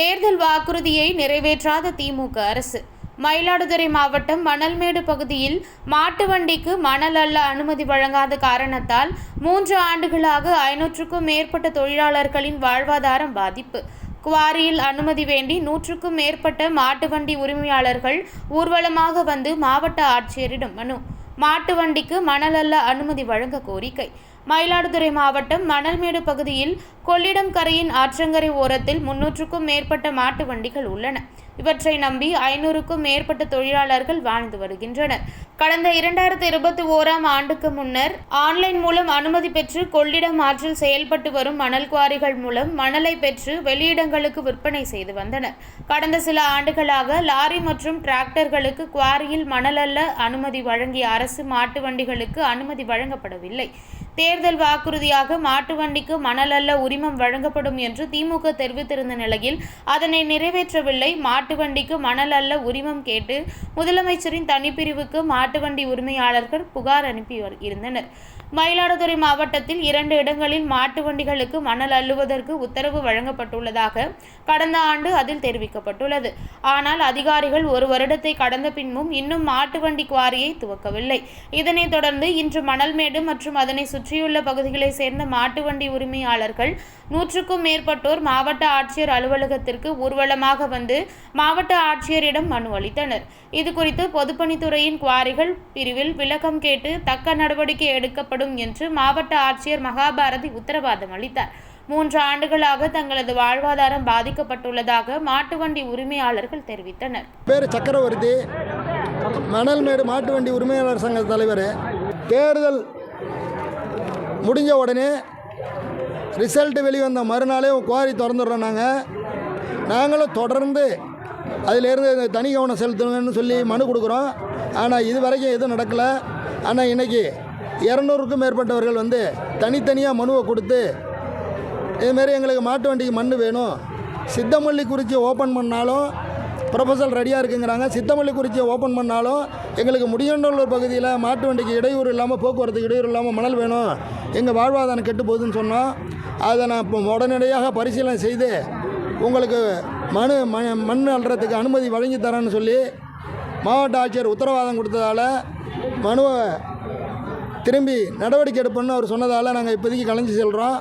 தேர்தல் வாக்குறுதியை நிறைவேற்றாத திமுக அரசு. மயிலாடுதுறை மாவட்டம் மணல்மேடு பகுதியில் மாட்டு வண்டிக்கு மணல் அல்ல அனுமதி வழங்காத காரணத்தால் மூன்று ஆண்டுகளாக ஐநூற்றுக்கும் மேற்பட்ட தொழிலாளர்களின் வாழ்வாதாரம் பாதிப்பு. குவாரியில் அனுமதி வேண்டி நூற்றுக்கும் மேற்பட்ட மாட்டு வண்டி உரிமையாளர்கள் ஊர்வலமாக வந்து மாவட்ட ஆட்சியரிடம் மனு. மாட்டு வண்டிக்கு மணல் அல்ல அனுமதி வழங்க கோரிக்கை. மயிலாடுதுறை மாவட்டம் மணல்மேடு பகுதியில் கொள்ளிடம் கரையின் ஆற்றங்கரை ஓரத்தில் முன்னூற்றுக்கும் மேற்பட்ட மாட்டு வண்டிகள் உள்ளன. இவற்றை நம்பி ஐநூறுக்கும் மேற்பட்ட தொழிலாளர்கள் வாழ்ந்து வருகின்றனர். கடந்த இரண்டாயிரத்தி இருபத்தி ஓராம் ஆண்டுக்கு முன்னர் ஆன்லைன் மூலம் அனுமதி பெற்று கொள்ளிடம் ஆற்றில் செயல்பட்டு வரும் மணல் குவாரிகள் மூலம் மணலை பெற்று வெளியிடங்களுக்கு விற்பனை செய்து வந்தனர். கடந்த சில ஆண்டுகளாக லாரி மற்றும் டிராக்டர்களுக்கு குவாரியில் மணல் அல்ல அனுமதி வழங்கிய அரசு மாட்டு வண்டிகளுக்கு அனுமதி வழங்கப்படவில்லை. தேர்தல் வாக்குறுதியாக மாட்டு வண்டிக்கு மணல் அல்ல உரிமம் வழங்கப்படும் என்று திமுக தெரிவித்திருந்த நிலையில் அதனை நிறைவேற்றவில்லை. மாட்டு வண்டிக்கு மணல் அல்ல உரிமம் கேட்டு முதலமைச்சரின் தனிப்பிரிவுக்கு மாட்டு வண்டி உரிமையாளர்கள் புகார் அனுப்பி இருந்தனர். மயிலாடுதுறை மாவட்டத்தில் இரண்டு இடங்களில் மாட்டு வண்டிகளுக்கு மணல் அள்ளுவதற்கு உத்தரவு வழங்கப்பட்டுள்ளதாக கடந்த ஆண்டு அதில் தெரிவிக்கப்பட்டுள்ளது. ஆனால் அதிகாரிகள் ஒரு வருடத்தை கடந்த பின்பும் இன்னும் மாட்டு வண்டி குவாரியை துவக்கவில்லை. இதனைத் தொடர்ந்து இன்று மணல்மேடு மற்றும் அதனை சுற்றியுள்ள பகுதிகளைச் சேர்ந்த மாட்டு வண்டி உரிமையாளர்கள் நூற்றுக்கும் மேற்பட்டோர் மாவட்ட ஆட்சியர் அலுவலகத்திற்கு ஊர்வலமாக வந்து மாவட்ட ஆட்சியரிடம் மனு அளித்தனர். இதுகுறித்து பொதுப்பணித்துறையின் குவாரிகள் பிரிவில் விளக்கம் கேட்டு தக்க நடவடிக்கை எடுக்கப்படும் என்று மாவட்ட ஆட்சியர் மகாபாரதி உத்தரவாதம் அளித்தார். மூன்று ஆண்டுகளாக தங்களது வாழ்வாதாரம் பாதிக்கப்பட்டுள்ளதாக மாட்டு வண்டி உரிமையாளர்கள் தெரிவித்தனர். பேர் சக்கரவர்த்தி மணல்மேடு மாட்டு வண்டி உரிமையாளர் சங்க தலைவர். தேர்தல் முடிஞ்ச உடனே ரிசல்ட் வெளிவந்த மறுநாளே குவாரி திறந்துடுறோம் நாங்கள் நாங்களும் தொடர்ந்து அதிலேருந்து தனி கவனம் செலுத்தணுங்கன்னு சொல்லி மனு கொடுக்குறோம். ஆனால் இது வரைக்கும் எதுவும் நடக்கலை. ஆனால் இன்றைக்கி இரநூறுக்கும் மேற்பட்டவர்கள் வந்து தனித்தனியாக மனுவை கொடுத்து இதுமாரி எங்களுக்கு மாட்டு வண்டிக்கு மண் வேணும். சித்தமல்லி குறிச்சி ஓப்பன் பண்ணாலும் ப்ரொஃபசல் ரெடியாக இருக்குங்கிறாங்க. சித்தமல்லி குறிச்சியை ஓப்பன் பண்ணாலும் எங்களுக்கு முடியண்டூர் பகுதியில் மாட்டு வண்டிக்கு இடையூறு இல்லாமல் போக்குவரத்துக்கு இடையூறு இல்லாமல் மணல் வேணும். எங்கள் வாழ்வாதாரம் கெட்டு போகுதுன்னு சொன்னோம். அதை நான் இப்போ உடனடியாக பரிசீலனை செய்து உங்களுக்கு மனு ம மண் அள்ளுறதுக்கு அனுமதி வழங்கி தரேன்னு சொல்லி மாவட்ட ஆட்சியர் உத்தரவாதம் கொடுத்ததால் மனுவை திரும்பி நடவடிக்கை எடுப்போம்னு அவர் சொன்னதால் நாங்கள் இப்போதைக்கு கலைஞ்சு செல்கிறோம்